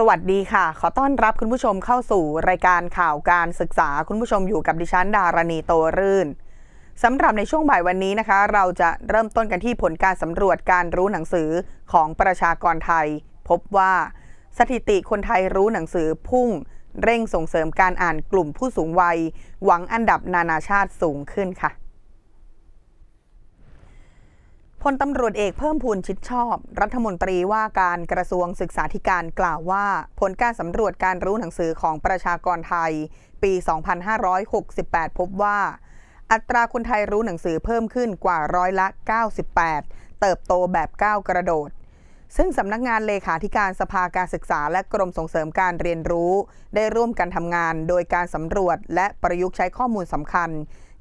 สวัสดีค่ะ ขอต้อนรับคุณผู้ชมเข้าสู่รายการข่าวการศึกษา คุณผู้ชมอยู่กับดิฉันดารณีโตรื่นสำหรับในช่วงบ่ายวันนี้นะคะ เราจะเริ่มต้นกันที่ผลการสำรวจการรู้หนังสือของประชากรไทย พบว่า สถิติคนไทยรู้หนังสือพุ่ง เร่งส่งเสริมการอ่านกลุ่มผู้สูงวัย หวังอันดับนานาชาติสูงขึ้นค่ะ พ ลตำรวจเอกเพิ่มพูนชิดชอบ รัฐมนตรีว่าการกระทรวงศึกษาธิการกล่าวว่า ผลการสำรวจการรู้หนังสือของประชากรไทย ปี 2568 พบว่า อัตราคนไทยรู้หนังสือเพิ่มขึ้นกว่าร้อยละ 98 เติบโตแบบก้าวกระโดด ซึ่งสำนักงานเลขาธิการสภาการศึกษาและกรมส่งเสริมการเรียนรู้ ได้ร่วมกันทำงานโดยการสำรวจและประยุกต์ใช้ข้อมูลสำคัญ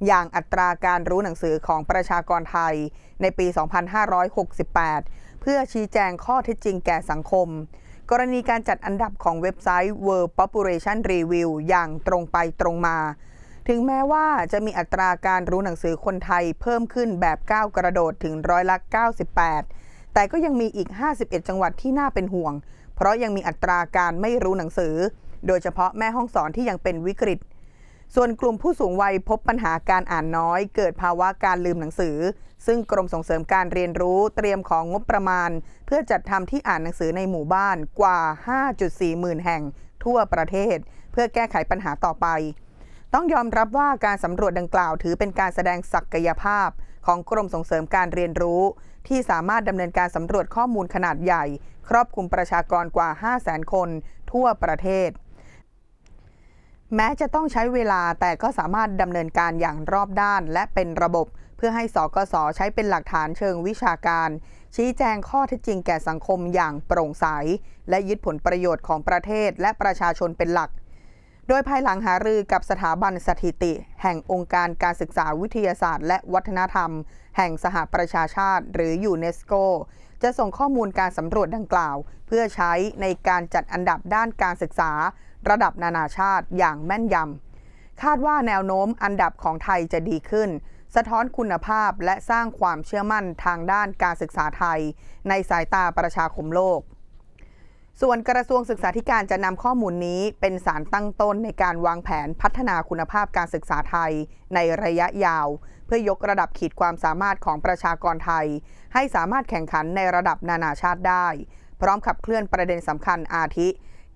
อย่างอัตราการรู้หนังสือของประชากรไทยในปี 2568 เพื่อชี้แจงข้อเท็จจริงแก่สังคม กรณีการจัดอันดับของเว็บไซต์ World Population Review อย่างตรงไปตรงมา ถึงแม้ว่าจะมีอัตราการรู้หนังสือคนไทยเพิ่มขึ้นแบบก้าวกระโดดถึงร้อยละ 98 แต่ก็ยังมีอีก 51 จังหวัดที่น่าเป็นห่วง เพราะยังมีอัตราการไม่รู้หนังสือ โดยเฉพาะแม่ห้องสอนที่ยังเป็นวิกฤต ส่วนกลุ่มผู้สูงวัยพบปัญหาการอ่านน้อย เกิดภาวะการลืมหนังสือ ซึ่งกรมส่งเสริมการเรียนรู้เตรียมของงบประมาณ เพื่อจัดทำที่อ่านหนังสือในหมู่บ้านกว่า 5.4 หมื่นแห่ง ทั่วประเทศ เพื่อแก้ไขปัญหาต่อไป ต้องยอมรับว่าการสำรวจดังกล่าวถือเป็นการแสดงศักยภาพ ของกรมส่งเสริมการเรียนรู้ ที่สามารถดำเนินการสำรวจข้อมูลขนาดใหญ่ ครอบคลุมประชากรกว่า 500,000 คน ทั่วประเทศ แม้จะต้องใช้เวลาแต่ก็สามารถดำเนินการอย่างรอบด้าน และเป็นระบบ เพื่อให้สกสใช้เป็นหลักฐานเชิงวิชาการ ชี้แจงข้อเท็จจริงแก่สังคมอย่างโปร่งใส และยึดผลประโยชน์ของประเทศและประชาชนเป็นหลัก โดยภายหลังหารือกับสถาบันสถิติ แห่งองค์การการศึกษาวิทยาศาสตร์ และวัฒนธรรม แห่งสหประชาชาติ หรือยูเนสโกจะส่งข้อมูลการสำรวจดังกล่าว เพื่อใช้ในการจัดอันดับด้านการศึกษา ระดับนานาชาติอย่างแม่นยำคาดว่าแนวโน้มอันดับของไทยจะดีขึ้น สะท้อนคุณภาพและสร้างความเชื่อมั่นทางด้านการศึกษาไทย ในสายตาประชาคมโลก ส่วนกระทรวงศึกษาธิการจะนำข้อมูลนี้เป็นสารตั้งต้นในการวางแผนพัฒนาคุณภาพการศึกษาไทย ในระยะยาว เพื่อยกระดับขีดความสามารถของประชากรไทย ให้สามารถแข่งขันในระดับนานาชาติได้ พร้อมขับเคลื่อนประเด็นสำคัญอาทิ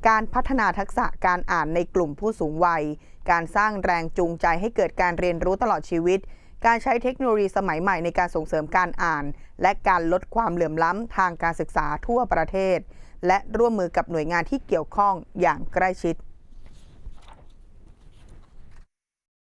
การพัฒนาทักษะการอ่านในกลุ่มผู้สูงวัย การสร้างแรงจูงใจให้เกิดการเรียนรู้ตลอดชีวิต การใช้เทคโนโลยีสมัยใหม่ในการส่งเสริมการอ่าน และการลดความเหลื่อมล้ำทางการศึกษาทั่วประเทศ และร่วมมือกับหน่วยงานที่เกี่ยวข้องอย่างใกล้ชิด